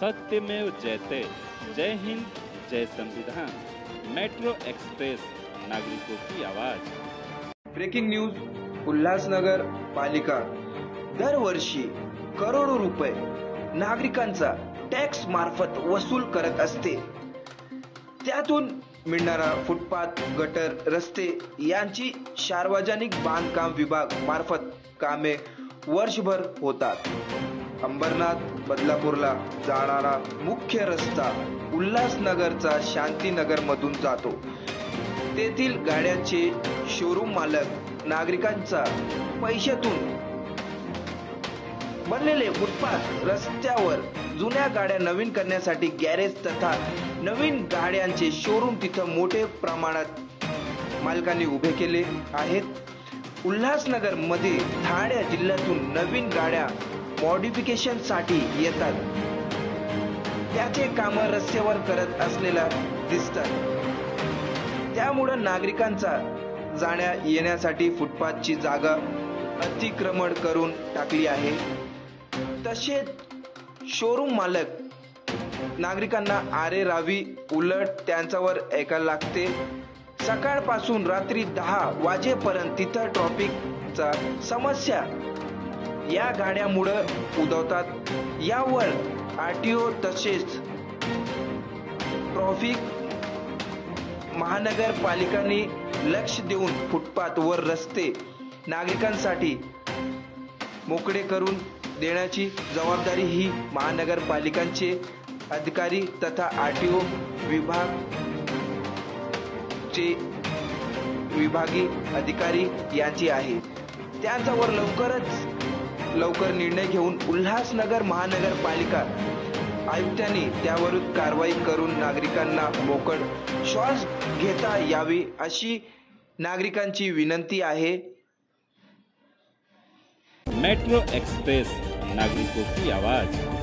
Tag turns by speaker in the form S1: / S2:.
S1: सत्यमेव जयते जय हिंद जय संविधान। Metro express नागरिकों की आवाज।
S2: ब्रेकिंग न्यूज उल्हासनगर पालिका। दरवर्षी करोडो रुपये नागरिकांचा टॅक्स मार्फत वसूल करत असते. त्यातून मिळणारा फुटपाथ गटर रस्ते यांची सार्वजनिक बांधकाम विभाग मार्फत कामे वर्षभर होतात. अंबरनाथ बदलापूरला जाणारा मुख्य रस्ता उल्हासनगरचा शांतीनगर मधून जातो. तेथील गाड्यांचे शोरूम मालक नागरिकांचा पैशातून बनलेले फुटपाथ रस्त्यावर जुन्या गाड्या नवीन करण्यासाठी गॅरेज तथा नवीन गाड्यांचे शोरूम तिथं मोठे प्रमाणात मालकांनी उभे केले आहेत. उल्हासनगरमध्ये ठाणे जिल्ह्यातून नवीन गाड्या मॉडिफिकेशनसाठी येतात. त्याचे काम रस्त्यावर करत असलेला दिसतात. त्यामुळं नागरिकांचा जाण्या येण्यासाठी फुटपाथची जागा अतिक्रमण करून टाकली आहे. तसेच शोरूम मालक नागरिकांना आरे रावी उलट त्यांच्यावर ऐकायला लागते. सकाळपासून रात्री दहा वाजेपर्यंत तिथं ट्रॉफिकचा समस्या या गाड्यामुळं उद्भवतात यावर आर टी ओ तसेच ट्रॉफिक महानगरपालिकांनी लक्ष देऊन फुटपाथ व रस्ते नागरिकांसाठी मोकळे करून देण्याची जबाबदारी ही महानगरपालिकांचे अधिकारी तथा आर टी ओ विभागचे विभागीय अधिकारी यांची आहे. त्यांच्यावर लवकरच लवकर निर्णय घेऊन उल्हासनगर महानगरपालिका आयुक्तांनी त्यावरून कारवाई करून नागरिकांना मोकळ श्वास घेता यावी अशी नागरिकांची विनंती आहे.
S1: मेट्रो एक्सप्रेस नागरिकों की आवाज.